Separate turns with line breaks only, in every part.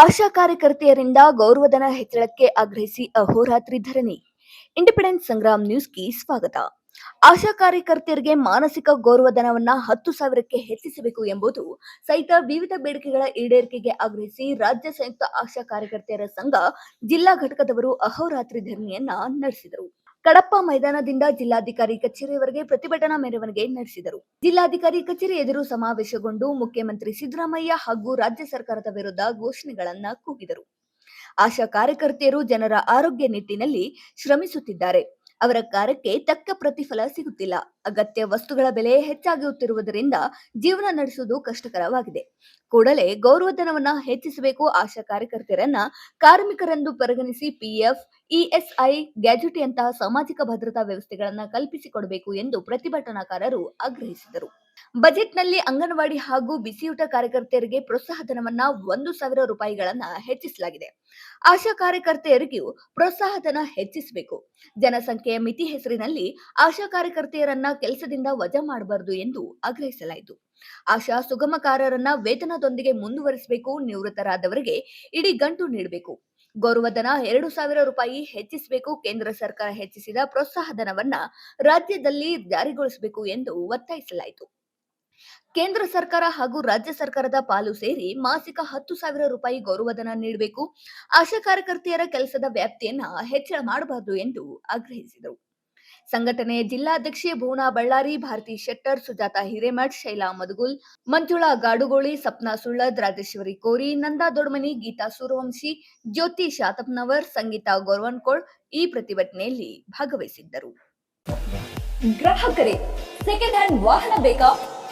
ಆಶಾ ಕಾರ್ಯಕರ್ತೆಯರಿಂದ ಗೌರವಧನ ಹೆಚ್ಚಳಕ್ಕೆ ಆಗ್ರಹಿಸಿ ಅಹೋರಾತ್ರಿ ಧರಣಿ. ಇಂಡಿಪೆಂಡೆನ್ಸ್ ಸಂಗ್ರಾಮ್ ನ್ಯೂಸ್ಗೆ ಸ್ವಾಗತ. ಆಶಾ ಕಾರ್ಯಕರ್ತೆಯರಿಗೆ ಮಾನಸಿಕ ಗೌರವಧನವನ್ನ ಹತ್ತು ಸಾವಿರಕ್ಕೆ ಹೆಚ್ಚಿಸಬೇಕು ಎಂಬುದು ಸಹಿತ ವಿವಿಧ ಬೇಡಿಕೆಗಳ ಈಡೇರಿಕೆಗೆ ಆಗ್ರಹಿಸಿ ರಾಜ್ಯ ಸಂಯುಕ್ತ ಆಶಾ ಕಾರ್ಯಕರ್ತೆಯರ ಸಂಘ ಜಿಲ್ಲಾ ಘಟಕದವರು ಅಹೋರಾತ್ರಿ ಧರಣಿಯನ್ನ ನಡೆಸಿದರು. ಕಡಪ್ಪ ಮೈದಾನದಿಂದ ಜಿಲ್ಲಾಧಿಕಾರಿ ಕಚೇರಿಯವರೆಗೆ ಪ್ರತಿಭಟನಾ ಮೆರವಣಿಗೆ ನಡೆಸಿದರು. ಜಿಲ್ಲಾಧಿಕಾರಿ ಕಚೇರಿ ಎದುರು ಸಮಾವೇಶಗೊಂಡು ಮುಖ್ಯಮಂತ್ರಿ ಸಿದ್ದರಾಮಯ್ಯ ಹಾಗೂ ರಾಜ್ಯ ಸರ್ಕಾರದ ವಿರುದ್ಧ ಘೋಷಣೆಗಳನ್ನ ಕೂಗಿದರು. ಆಶಾ ಕಾರ್ಯಕರ್ತೆಯರು ಜನರ ಆರೋಗ್ಯ ನಿಟ್ಟಿನಲ್ಲಿ ಶ್ರಮಿಸುತ್ತಿದ್ದಾರೆ. ಅವರ ಕಾರ್ಯಕ್ಕೆ ತಕ್ಕ ಪ್ರತಿಫಲ ಸಿಗುತ್ತಿಲ್ಲ. ಅಗತ್ಯ ವಸ್ತುಗಳ ಬೆಲೆ ಹೆಚ್ಚಾಗುತ್ತಿರುವುದರಿಂದ ಜೀವನ ನಡೆಸುವುದು ಕಷ್ಟಕರವಾಗಿದೆ. ಕೂಡಲೇ ಗೌರವಧನವನ್ನ ಹೆಚ್ಚಿಸಬೇಕು ಆಶಾ ಕಾರ್ಯಕರ್ತೆಯರನ್ನ ಕಾರ್ಮಿಕರೆಂದು ಪರಿಗಣಿಸಿ ಪಿಎಫ್ ಇಎಸ್ಐ ಗ್ಯಾಜುಟಿಯಂತಹ ಸಾಮಾಜಿಕ ಭದ್ರತಾ ವ್ಯವಸ್ಥೆಗಳನ್ನ ಕಲ್ಪಿಸಿಕೊಡಬೇಕು ಎಂದು ಪ್ರತಿಭಟನಾಕಾರರು ಆಗ್ರಹಿಸಿದರು. ಬಜೆಟ್ನಲ್ಲಿ ಅಂಗನವಾಡಿ ಹಾಗೂ ಬಿಸಿಯೂಟ ಕಾರ್ಯಕರ್ತೆಯರಿಗೆ ಪ್ರೋತ್ಸಾಹಧನವನ್ನ ಒಂದು ಸಾವಿರ ರೂಪಾಯಿಗಳನ್ನ ಹೆಚ್ಚಿಸಲಾಗಿದೆ. ಆಶಾ ಕಾರ್ಯಕರ್ತೆಯರಿಗೂ ಪ್ರೋತ್ಸಾಹಧನ ಹೆಚ್ಚಿಸಬೇಕು. ಜನಸಂಖ್ಯೆಯ ಮಿತಿ ಹೆಸರಿನಲ್ಲಿ ಆಶಾ ಕಾರ್ಯಕರ್ತೆಯರನ್ನ ಕೆಲಸದಿಂದ ವಜಾ ಮಾಡಬಾರದು ಎಂದು ಆಗ್ರಹಿಸಲಾಯಿತು. ಆಶಾ ಸುಗಮಕಾರರನ್ನ ವೇತನದೊಂದಿಗೆ ಮುಂದುವರಿಸಬೇಕು, ನಿವೃತ್ತರಾದವರಿಗೆ ಇಡೀ ಗಂಟು ನೀಡಬೇಕು. ಗೌರವಧನ ಎರಡು ಸಾವಿರ ರೂಪಾಯಿ ಹೆಚ್ಚಿಸಬೇಕು, ಕೇಂದ್ರ ಸರ್ಕಾರ ಹೆಚ್ಚಿಸಿದ ಪ್ರೋತ್ಸಾಹಧನವನ್ನ ರಾಜ್ಯದಲ್ಲಿ ಜಾರಿಗೊಳಿಸಬೇಕು ಎಂದು ಒತ್ತಾಯಿಸಲಾಯಿತು. ಕೇಂದ್ರ ಸರ್ಕಾರ ಹಾಗೂ ರಾಜ್ಯ ಸರ್ಕಾರದ ಪಾಲು ಸೇರಿ ಮಾಸಿಕ ಹತ್ತು ಸಾವಿರ ರೂಪಾಯಿ ಗೌರವಧನ ನೀಡಬೇಕು. ಆಶಾ ಕಾರ್ಯಕರ್ತೆಯರ ಕೆಲಸದ ವ್ಯಾಪ್ತಿಯನ್ನ ಹೆಚ್ಚಳ ಮಾಡಬಾರದು ಎಂದು ಆಗ್ರಹಿಸಿದರು. ಸಂಘಟನೆಯ ಜಿಲ್ಲಾಧ್ಯಕ್ಷೆ ಭುವನಾ ಬಳ್ಳಾರಿ, ಭಾರತಿ ಶೆಟ್ಟರ್, ಸುಜಾತ ಹಿರೇಮಠ್, ಶೈಲಾ ಮದಗುಲ್, ಮಂಜುಳಾ ಗಾಡುಗೋಳಿ, ಸಪ್ನಾ ಸುಳ್ಳದ್ ರಾಜೇಶ್ವರಿ ಕೋರಿ, ನಂದಾ ದೊಡ್ಮನಿ, ಗೀತಾ ಸೂರ್ಯವಂಶಿ, ಜ್ಯೋತಿ ಶಾತಪ್ನವರ್ ಸಂಗೀತಾ ಗೋರ್ವನ್ಕೋಳ್ ಈ ಪ್ರತಿಭಟನೆಯಲ್ಲಿ ಭಾಗವಹಿಸಿದ್ದರು. ಗ್ರಾಹಕರೇ ಸೆಕೆಂಡ್ ಹ್ಯಾಂಡ್ ವಾಹನ ಬೇಕಾ?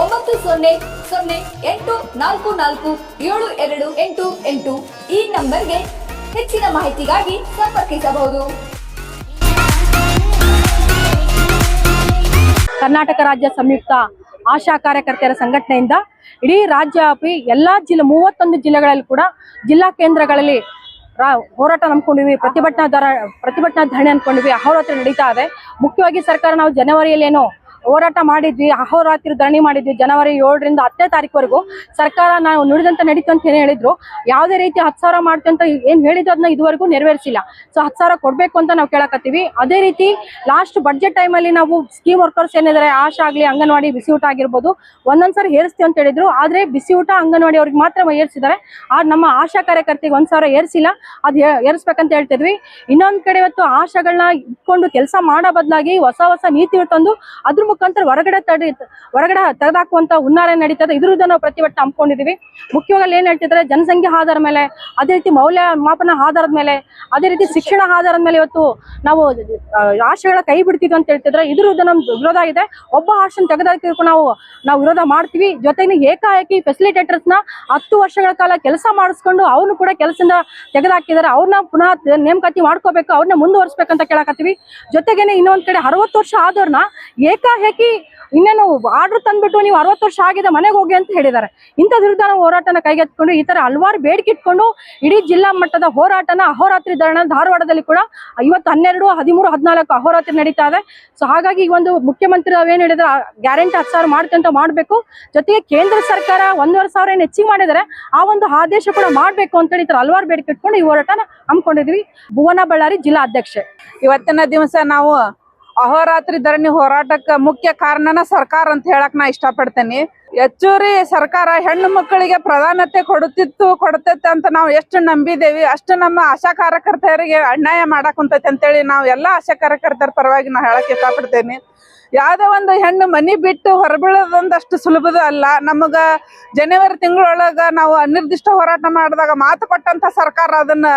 ಒಂಬತ್ತು ಸೊನ್ನೆ ಸೊನ್ನೆ ಎಂಟು ನಾಲ್ಕು ನಾಲ್ಕು ಏಳು ಎರಡು ಎಂಟು ಎಂಟು ಈ ನಂಬರ್ಗೆ ಹೆಚ್ಚಿನ ಮಾಹಿತಿಗಾಗಿ ಸಂಪರ್ಕಿಸಬಹುದು.
ಕರ್ನಾಟಕ ರಾಜ್ಯ ಸಂಯುಕ್ತ ಆಶಾ ಕಾರ್ಯಕರ್ತೆಯರ ಸಂಘಟನೆಯಿಂದ ಇಡೀ ರಾಜ್ಯ ವ್ಯಾಪಿ ಎಲ್ಲಾ ಜಿಲ್ಲೆ ಮೂವತ್ತೊಂದು ಜಿಲ್ಲೆಗಳಲ್ಲಿ ಕೂಡ ಜಿಲ್ಲಾ ಕೇಂದ್ರಗಳಲ್ಲಿ ಹೋರಾಟ ನಂಬ್ಕೊಂಡಿವಿ ಪ್ರತಿಭಟನಾ ದರ ಪ್ರತಿಭಟನಾ ಧರಣಿ ಅನ್ಕೊಂಡಿವಿ ಅಹೋರಾತ್ರಿ ನಡೀತಾ ಇದೆ. ಮುಖ್ಯವಾಗಿ ಸರ್ಕಾರ ನಾವು ಜನವರಿಯಲ್ಲಿ ಏನೋ ಹೋರಾಟ ಮಾಡಿದ್ವಿ, ಅಹೋರಾತ್ರಿ ಧರಣಿ ಮಾಡಿದ್ವಿ, ಜನವರಿ ಏಳರಿಂದ ಹತ್ತನೇ ತಾರೀಕುವರೆಗೂ. ಸರ್ಕಾರ ನಾವು ನುಡಿದಂತ ನಡೀತು ಅಂತ ಏನು ಹೇಳಿದ್ರು. ಯಾವುದೇ ರೀತಿ ಹತ್ತು ಸಾವಿರ ಮಾಡ್ತೀವಿ ಅಂತ ಏನು ಹೇಳಿದ್ರು ಅದನ್ನ ಇದುವರೆಗೂ ನೆರವೇರಿಸಿಲ್ಲ. ಸೊ ಹತ್ತು ಸಾವಿರ ಕೊಡಬೇಕು ಅಂತ ನಾವು ಕೇಳಕತ್ತೀವಿ. ಅದೇ ರೀತಿ ಲಾಸ್ಟ್ ಬಡ್ಜೆಟ್ ಟೈಮಲ್ಲಿ ನಾವು ಸ್ಕೀಮ್ ವರ್ಕರ್ಸ್ ಏನಿದ್ದಾರೆ ಆಶಾ ಆಗಲಿ, ಅಂಗನವಾಡಿ ಬಿಸಿ ಊಟ ಆಗಿರ್ಬೋದು, ಒಂದೊಂದ್ಸರಿ ಏರಿಸ್ತೀವಿ ಅಂತ ಹೇಳಿದ್ರು. ಆದರೆ ಬಿಸಿ ಊಟ ಅಂಗನವಾಡಿ ಅವ್ರಿಗೆ ಮಾತ್ರ ಏರಿಸಿದ್ದಾರೆ. ಆ ನಮ್ಮ ಆಶಾ ಕಾರ್ಯಕರ್ತಿಗೆ ಒಂದ್ ಸಾವಿರ ಏರಿಸಿಲ್ಲ. ಅದು ಏರಿಸ್ಬೇಕಂತ ಹೇಳ್ತಿದ್ವಿ. ಇನ್ನೊಂದ್ ಕಡೆ ಇವತ್ತು ಆಶಾಗಳನ್ನ ಇಟ್ಕೊಂಡು ಕೆಲಸ ಮಾಡೋ ಬದಲಾಗಿ ಹೊಸ ಹೊಸ ನೀತಿ ತಂದು ಅದ್ರ ಮುಖಾಂತರ ಹೊರಗಡೆ ತಡೆ, ಹೊರಗಡೆ ತೆಗೆದಾಕುವಂತ ಹುನ್ನಾರ ನಡೀತದೆ. ಇದ್ರ ವಿರುದ್ಧ ನಾವು ಪ್ರತಿಭಟನೆ ಹಮ್ಮಿಕೊಂಡಿದೀವಿ ಮುಖ್ಯವಾಗಿ ಏನ್ ಹೇಳ್ತಿದ್ರೆ ಜನಸಂಖ್ಯೆ ಆಧಾರ ಮೇಲೆ, ಅದೇ ರೀತಿ ಮೌಲ್ಯ ಮಾಪನ ಆಧಾರದ ಮೇಲೆ, ಅದೇ ರೀತಿ ಶಿಕ್ಷಣ ಆಧಾರದ ಮೇಲೆ ಇವತ್ತು ನಾವು ಆಶಯಗಳ ಕೈ ಬಿಡ್ತಿದ್ವಿ ಅಂತ ಹೇಳ್ತಿದ್ರೆ ಇದ್ರ ವಿರುದ್ಧ ನಮ್ದು ವಿರೋಧ ಇದೆ ಒಬ್ಬ ಆಶನ್ ತೆಗೆದಾಕಿದ್ರು ನಾವು ನಾವು ವಿರೋಧ ಮಾಡ್ತೀವಿ. ಜೊತೆಗೆ ಏಕಾಏಕಿ ಫೆಸಿಲಿಟೇಟರ್ಸ್ನ ಹತ್ತು ವರ್ಷಗಳ ಕಾಲ ಕೆಲಸ ಮಾಡಿಸ್ಕೊಂಡು ಅವ್ರನ್ನು ಕೂಡ ಕೆಲಸದಿಂದ ತೆಗೆದಾಕಿದ್ದಾರೆ. ಅವ್ರನ್ನ ಪುನಃ ನೇಮಕಾತಿ ಮಾಡ್ಕೋಬೇಕು, ಅವ್ರನ್ನ ಮುಂದುವರ್ಸ್ಬೇಕಂತ ಕೇಳಕತ್ತೀವಿ. ಜೊತೆಗೇನೆ ಇನ್ನೊಂದ್ ಕಡೆ ಅರವತ್ತು ವರ್ಷ ಆದವ್ರನ್ನ ಏಕಾಏಕಿ ಇನ್ನೇನು ಆರ್ಡರ್ ತಂದ್ಬಿಟ್ಟು ನೀವು ಅರವತ್ತು ವರ್ಷ ಆಗಿದೆ ಮನೆಗೆ ಹೋಗಿ ಅಂತ ಹೇಳಿದ್ದಾರೆ. ಇಂಥ ವಿರುದ್ಧ ನಾವು ಹೋರಾಟನ ಕೈಗೆತ್ಕೊಂಡು ಈ ತರ ಹಲವಾರು ಬೇಡಿಕೆ ಇಟ್ಕೊಂಡು ಇಡೀ ಜಿಲ್ಲಾ ಮಟ್ಟದ ಹೋರಾಟನ ಅಹೋರಾತ್ರಿ ಧರಣ ಧಾರವಾಡದಲ್ಲಿ ಕೂಡ ಇವತ್ತು ಹನ್ನೆರಡು, ಹದಿಮೂರು, ಹದಿನಾಲ್ಕು ಅಹೋರಾತ್ರಿ ನಡೀತಾ ಇದೆ. ಸೊ ಹಾಗಾಗಿ ಈ ಒಂದು ಮುಖ್ಯಮಂತ್ರಿ ಏನ್ ಹೇಳಿದ್ರೆ ಗ್ಯಾರಂಟಿ ಹತ್ತು ಸಾವಿರ ಮಾಡ್ತಂತ ಮಾಡಬೇಕು. ಜೊತೆಗೆ ಕೇಂದ್ರ ಸರ್ಕಾರ ಒಂದೂವರೆ ಸಾವಿರ ಏನು ಹೆಚ್ಚಿಗೆ ಮಾಡಿದರೆ ಆ ಒಂದು ಆದೇಶ ಕೂಡ ಮಾಡಬೇಕು ಅಂತೇಳಿ ಈ ಥರ ಹಲವಾರು ಬೇಡಿಕೆ ಇಟ್ಕೊಂಡು ಈ ಹೋರಾಟನ ಹಮ್ಮಿಕೊಂಡಿದ್ವಿ. ಭುವನ ಬಳ್ಳಾರಿ ಜಿಲ್ಲಾ ಅಧ್ಯಕ್ಷೆ.
ಇವತ್ತಿನ ದಿವಸ ನಾವು ಅಹೋರಾತ್ರಿ ಧರಣಿ ಹೋರಾಟಕ್ಕೆ ಮುಖ್ಯ ಕಾರಣನ ಸರ್ಕಾರ ಅಂತ ಹೇಳಕ್ ನಾ ಇಷ್ಟಪಡ್ತೇನೆ. ಹೆಚ್ಚುವರಿ ಸರ್ಕಾರ ಹೆಣ್ಣು ಮಕ್ಕಳಿಗೆ ಪ್ರಾಧಾನ್ಯತೆ ಕೊಡುತ್ತಿತ್ತು, ಕೊಡ್ತೈತೆ ಅಂತ ನಾವು ಎಷ್ಟು ನಂಬಿದೇವಿ ಅಷ್ಟು ನಮ್ಮ ಆಶಾ ಕಾರ್ಯಕರ್ತೆಯರಿಗೆ ಅನ್ಯಾಯ ಮಾಡಕ್ ಕುಂತೈತೆ ಅಂತೇಳಿ ನಾವು ಎಲ್ಲಾ ಆಶಾ ಕಾರ್ಯಕರ್ತರ ಪರವಾಗಿ ನಾ ಹೇಳಕ್ ಇಷ್ಟಪಡ್ತೇನೆ. ಯಾವುದೇ ಒಂದು ಹೆಣ್ಣು ಮನಿ ಬಿಟ್ಟು ಹೊರಬೀಳೋದೊಂದಷ್ಟು ಸುಲಭದ ಅಲ್ಲ. ನಮಗ ಜನವರಿ ತಿಂಗಳೊಳಗ ನಾವು ಅನಿರ್ದಿಷ್ಟ ಹೋರಾಟ ಮಾಡಿದಾಗ ಮಾತು ಕೊಟ್ಟಂತ ಸರ್ಕಾರ ಅದನ್ನ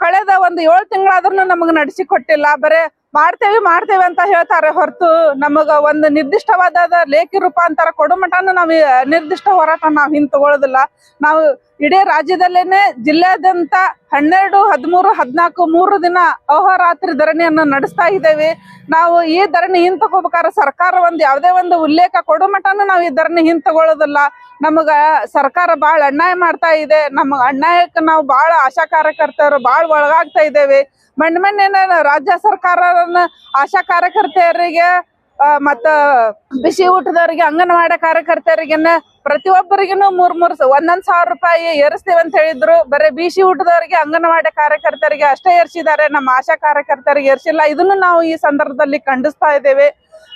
ಕಳೆದ ಒಂದು ಏಳು ತಿಂಗಳಾದ್ರೂ ನಮಗೆ ನಡೆಸಿಕೊಟ್ಟಿಲ್ಲ ಬರೇ ಮಾಡ್ತೇವೆ ಮಾಡ್ತೇವೆ ಅಂತ ಹೇಳ್ತಾರೆ ಹೊರತು ನಮಗ ಒಂದು ನಿರ್ದಿಷ್ಟವಾದ ಲೇಖಿ ರೂಪಾಂತರ ಕೊಡು ಮಟನು ನಾವು ನಿರ್ದಿಷ್ಟ ಹೋರಾಟ ನಾವು ಹಿಂದ್ ತಗೊಳ್ಳೋದಿಲ್ಲ ನಾವು ಇಡೀ ರಾಜ್ಯದಲ್ಲೇನೆ ಜಿಲ್ಲೆಯಾದ್ಯಂತ ಹನ್ನೆರಡು, ಹದಿಮೂರು, ಹದಿನಾಲ್ಕು, ಮೂರು ದಿನ ಅಹೋರಾತ್ರಿ ಧರಣಿಯನ್ನು ನಡೆಸ್ತಾ ಇದ್ದೇವೆ. ನಾವು ಈ ಧರಣಿ ಹಿಂತಗೋಬೇಕಾದ್ರೆ ಸರ್ಕಾರ ಒಂದು ಯಾವುದೇ ಒಂದು ಉಲ್ಲೇಖ ಕೊಡೋ ಮಟನು ನಾವು ಈ ಧರಣಿ ಹಿಂತಗೊಳ್ಳೋದಿಲ್ಲ. ನಮಗ ಸರ್ಕಾರ ಬಹಳ ಅನ್ಯಾಯ ಮಾಡ್ತಾ ಇದೆ. ನಮ್ಮ ಅನ್ಯಾಯಕ್ಕೆ ನಾವು ಬಹಳ ಆಶಾ ಕಾರ್ಯಕರ್ತರು ಬಹಳ ಒಳಗಾಗ್ತಾ ಇದ್ದೇವೆ. ಮಣ್ಣು ಮಣ್ಣಿನ ರಾಜ್ಯ ಸರ್ಕಾರನ ಆಶಾ ಕಾರ್ಯಕರ್ತೆಯರಿಗೆ ಮತ್ತ ಬಿಸಿ ಊಟದವರಿಗೆ, ಅಂಗನವಾಡಿ ಕಾರ್ಯಕರ್ತರಿಗೆನ ಪ್ರತಿಯೊಬ್ಬರಿಗೂ ಮೂರ್ ಮೂರ್ ಒಂದೊಂದ್ ಸಾವಿರ ರೂಪಾಯಿ ಏರಿಸ್ತೇವೆ ಅಂತ ಹೇಳಿದ್ರು. ಬರೀ ಬಿಸಿ ಊಟದವರಿಗೆ, ಅಂಗನವಾಡಿ ಕಾರ್ಯಕರ್ತರಿಗೆ ಅಷ್ಟೇ ಏರ್ಸಿದ್ದಾರೆ. ನಮ್ಮ ಆಶಾ ಕಾರ್ಯಕರ್ತರಿಗೆ ಏರ್ಸಿಲ್ಲ. ಇದನ್ನು ನಾವು ಈ ಸಂದರ್ಭದಲ್ಲಿ ಖಂಡಿಸ್ತಾ ಇದ್ದೇವೆ.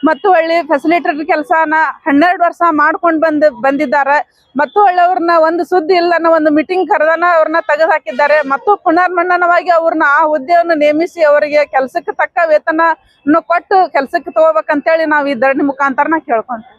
ಮತ್ತು ಹಳ್ಳಿ ಫೆಸಿಲಿಟೇಟರ್ ಕೆಲಸನ ಹನ್ನೆರಡು ವರ್ಷ ಮಾಡ್ಕೊಂಡು ಬಂದ್ ಬಂದಿದ್ದಾರೆ. ಮತ್ತು ಹಳ್ಳಿಯವ್ರನ್ನ ಒಂದು ಸುದ್ದಿ ಇಲ್ಲನ ಒಂದು ಮೀಟಿಂಗ್ ಕರೆದನ ಅವ್ರನ್ನ ತೆಗೆದು ಹಾಕಿದ್ದಾರೆ ಮತ್ತು ಪುನರ್ಮನ್ನನವಾಗಿ ಅವ್ರನ್ನ ಆ ಹುದ್ದೆಯನ್ನು ನೇಮಿಸಿ ಅವರಿಗೆ ಕೆಲಸಕ್ಕೆ ತಕ್ಕ ವೇತನ ಕೊಟ್ಟು ಕೆಲಸಕ್ಕೆ ತಗೋಬೇಕಂತೇಳಿ ನಾವು ಈ ಧರಣಿ ಮುಖಾಂತರ ಕೇಳ್ಕೊಂತೀವಿ.